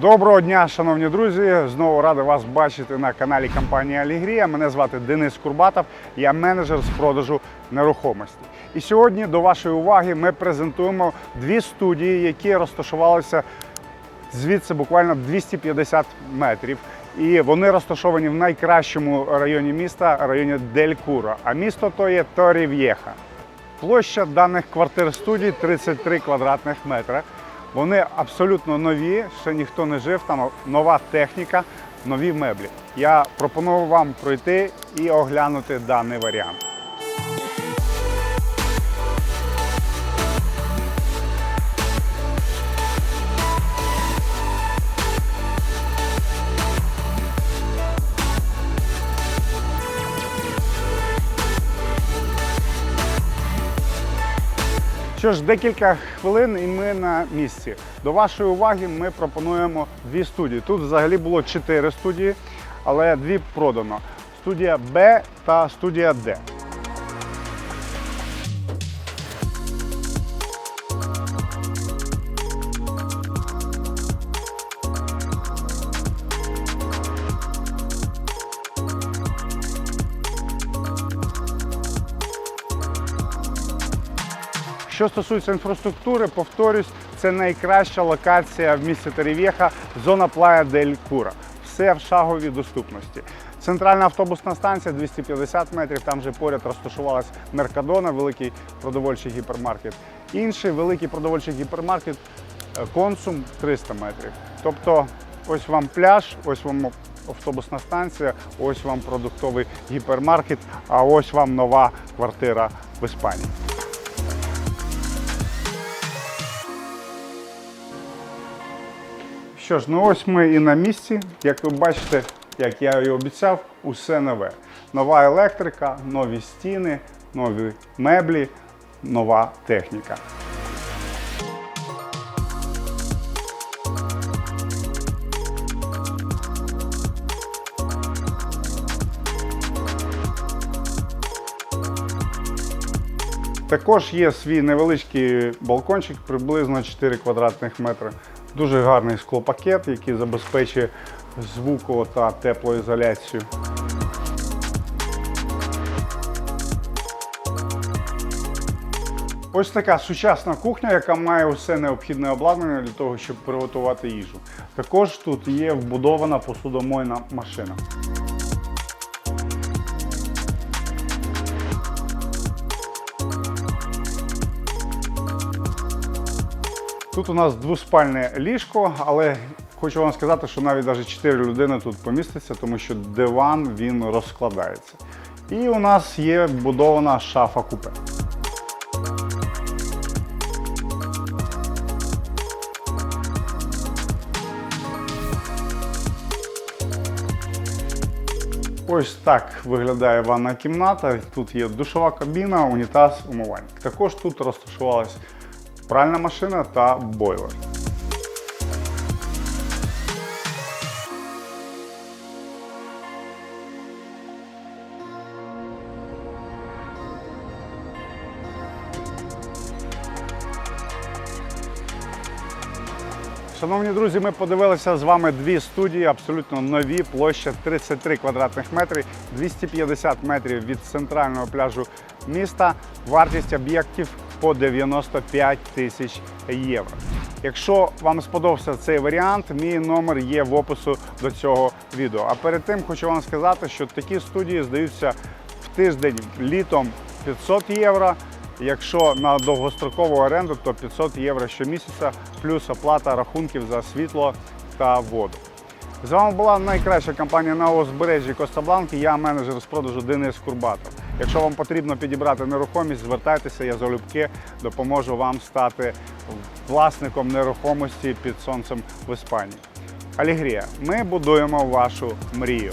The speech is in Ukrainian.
Доброго дня, шановні друзі! Знову радий вас бачити на каналі компанії Алігрія. Мене звати Денис Курбатов, я менеджер з продажу нерухомості. І сьогодні до вашої уваги ми презентуємо дві студії, які розташувалися звідси буквально 250 метрів. І вони розташовані в найкращому районі міста, районі Дель Куро. А місто то є Торів'єха. Площа даних квартир студій 33 квадратних метри. Вони абсолютно нові, ще ніхто не жив, там нова техніка, нові меблі. Я пропоную вам пройти і оглянути даний варіант. Що ж, декілька хвилин і ми на місці. До вашої уваги ми пропонуємо дві студії. Тут взагалі було чотири студії, але дві продано. Студія Б та студія Д. Що стосується інфраструктури, повторюсь, це найкраща локація в місті Теревєха, зона Плая Дель Кура. Все в шаговій доступності. Центральна автобусна станція 250 метрів, там же поряд розташувалась Меркадона, великий продовольчий гіпермаркет. Інший великий продовольчий гіпермаркет е, Консум 300 метрів. Тобто, ось вам пляж, ось вам автобусна станція, ось вам продуктовий гіпермаркет, а ось вам нова квартира в Іспанії. Що ж, ну ось ми і на місці. Як ви бачите, як я і обіцяв, усе нове. Нова електрика, нові стіни, нові меблі, нова техніка. Також є свій невеличкий балкончик, приблизно 4 квадратних метри. Дуже гарний склопакет, який забезпечує звукову та теплоізоляцію. Ось така сучасна кухня, яка має усе необхідне обладнання для того, щоб приготувати їжу. Також тут є вбудована посудомойна машина. Тут у нас двоспальне ліжко, але хочу вам сказати, що навіть навіть 4 людини тут поміститься, тому що диван він розкладається. І у нас є вбудована шафа купе. Ось так виглядає ванна кімната. Тут є душова кабіна, унітаз, умивальник. Також тут розташувалась пральна машина та бойлер. Шановні друзі, ми подивилися з вами дві студії, абсолютно нові, площа 33 квадратних метри, 250 метрів від центрального пляжу міста. Вартість об'єктів по 95 тисяч євро. Якщо вам сподобався цей варіант, мій номер є в опису до цього відео. А перед тим хочу вам сказати, що такі студії здаються в тиждень літом 500 євро. Якщо на довгострокову оренду, то 500 євро щомісяця, плюс оплата рахунків за світло та воду. З вами була найкраща компанія на узбережжі Коста-Бланки. Я менеджер з продажу Денис Курбатов. Якщо вам потрібно підібрати нерухомість, звертайтеся, я залюбки допоможу вам стати власником нерухомості під сонцем в Іспанії. Алігрія, ми будуємо вашу мрію.